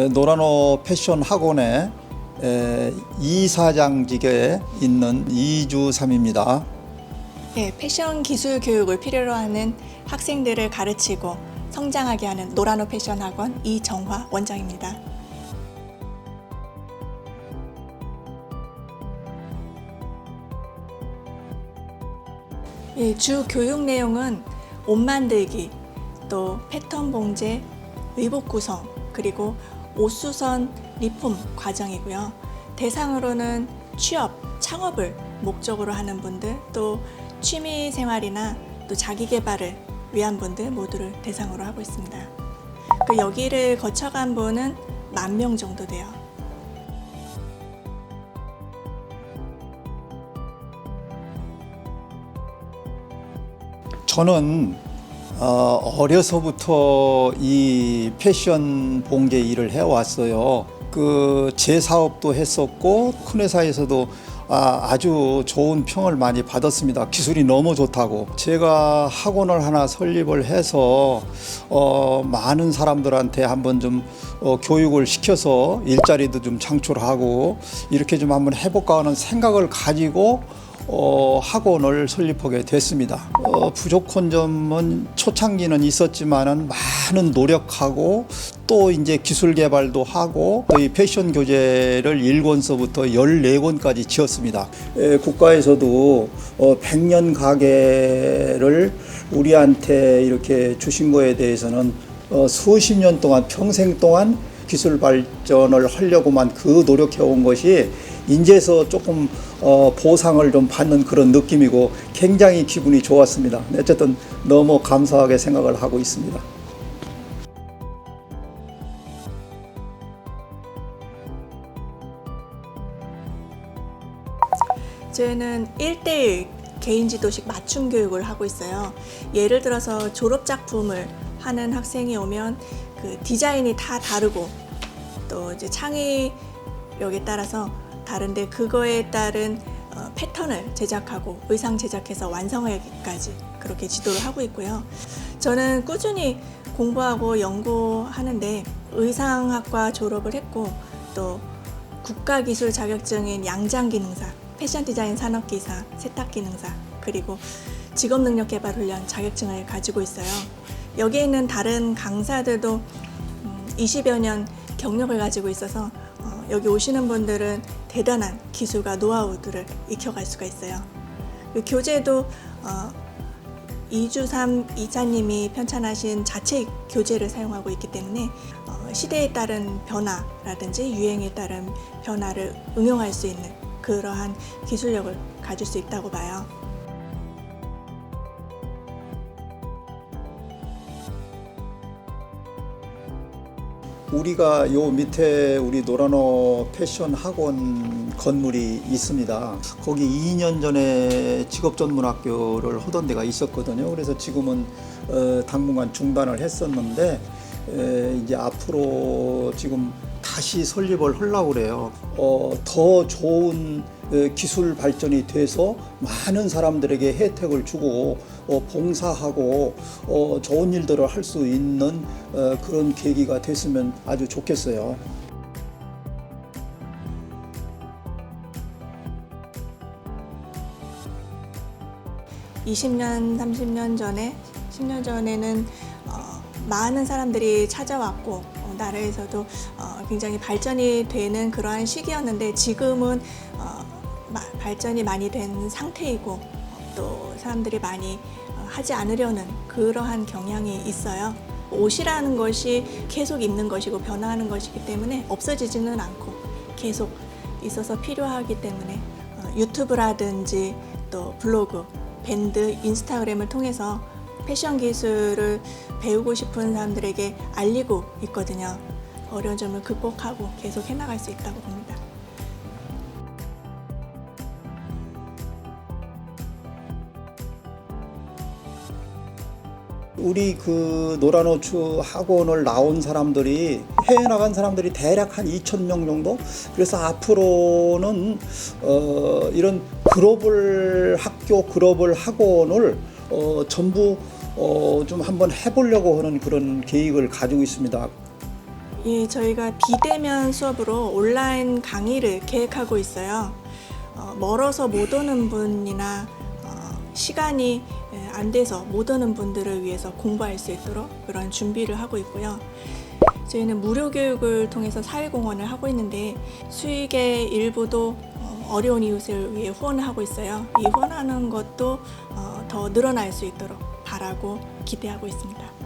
에, 노라노 패션 학원의 에, 이사장직에 있는 이주삼입니다. 예, 패션 기술 교육을 필요로 하는 학생들을 가르치고 성장하게 하는 노라노 패션 학원 이정화 원장입니다. 예, 주 교육 내용은 옷 만들기, 또 패턴 봉제, 의복 구성, 그리고 옷 수선 리폼 과정이고요. 대상으로는 취업, 창업을 목적으로 하는 분들, 또 취미 생활이나 또 자기 개발을 위한 분들 모두를 대상으로 하고 있습니다. 그 여기를 거쳐간 분은 만 명 정도 돼요. 저는 어, 어려서부터 이 패션 봉제 일을 해왔어요. 그 제 사업도 했었고 큰 회사에서도 아, 아주 좋은 평을 많이 받았습니다. 기술이 너무 좋다고. 제가 학원을 하나 설립을 해서 어, 많은 사람들한테 한번 좀 어, 교육을 시켜서 일자리도 좀 창출하고 이렇게 좀 한번 해볼까 하는 생각을 가지고 어, 학원을 설립하게 됐습니다. 어, 부족한 점은 초창기는 있었지만은 많은 노력하고 또 이제 기술 개발도 하고 또 이 패션 교재를 1권서부터 14권까지 지었습니다. 에, 국가에서도 어, 100년 가게를 우리한테 이렇게 주신 거에 대해서는 어, 수십 년 동안 평생 동안 기술 발전을 하려고만 그 노력해 온 것이 인제서 조금 어, 보상을 좀 받는 그런 느낌이고 굉장히 기분이 좋았습니다. 어쨌든 너무 감사하게 생각을 하고 있습니다. 저희는 1대1 개인 지도식 맞춤 교육을 하고 있어요. 예를 들어서 졸업 작품을 하는 학생이 오면 그 디자인이 다 다르고 또 이제 창의력에 따라서 다른데 그거에 따른 어, 패턴을 제작하고 의상 제작해서 완성하기까지 그렇게 지도를 하고 있고요. 저는 꾸준히 공부하고 연구하는데 의상학과 졸업을 했고 또 국가기술 자격증인 양장기능사, 패션 디자인 산업기사, 세탁기능사, 그리고 직업능력개발훈련 자격증을 가지고 있어요. 여기에 있는 다른 강사들도 음, 20여 년 경력을 가지고 있어서 어, 여기 오시는 분들은 대단한 기술과 노하우들을 익혀갈 수가 있어요. 그 교재도 어, 이주삼 이사님이 편찬하신 자체 교재를 사용하고 있기 때문에 어, 시대에 따른 변화라든지 유행에 따른 변화를 응용할 수 있는 그러한 기술력을 가질 수 있다고 봐요. 우리가 요 밑에 우리 노라노 패션 학원 건물이 있습니다. 거기 2년 전에 직업 전문 학교를 하던 데가 있었거든요. 그래서 지금은 어, 당분간 중단을 했었는데 에, 이제 앞으로 지금 다시 설립을 하려고 그래요. 어, 더 좋은 에, 기술 발전이 돼서 많은 사람들에게 혜택을 주고 어, 봉사하고 어, 좋은 일들을 할 수 있는 어, 그런 계기가 됐으면 아주 좋겠어요. 20년, 30년 전에, 10년 전에는 어, 많은 사람들이 찾아왔고 어, 나라에서도 어, 굉장히 발전이 되는 그러한 시기였는데 지금은 어, 마- 발전이 많이 된 상태이고 어, 또 사람들이 많이 어, 하지 않으려는 그러한 경향이 있어요. 옷이라는 것이 계속 입는 것이고 변화하는 것이기 때문에 없어지지는 않고 계속 있어서 필요하기 때문에 어, 유튜브라든지 또 블로그, 밴드, 인스타그램을 통해서 패션 기술을 배우고 싶은 사람들에게 알리고 있거든요. 어려운 점을 극복하고 계속 해나갈 수 있다고 봅니다. 우리 그 노라노츠 학원을 나온 사람들이 해외 나간 사람들이 대략 한 2천 명 정도. 그래서 앞으로는 어, 이런 글로벌 학교, 글로벌 학원을 어, 전부 어, 좀 한번 해보려고 하는 그런 계획을 가지고 있습니다. 예, 저희가 비대면 수업으로 온라인 강의를 계획하고 있어요. 어, 멀어서 못 오는 분이나 어, 시간이 예, 안 돼서 못 오는 분들을 위해서 공부할 수 있도록 그런 준비를 하고 있고요. 저희는 무료 교육을 통해서 사회공헌을 하고 있는데 수익의 일부도 어, 어려운 이웃을 위해 후원을 하고 있어요. 이 후원하는 것도 어, 더 늘어날 수 있도록 바라고 기대하고 있습니다.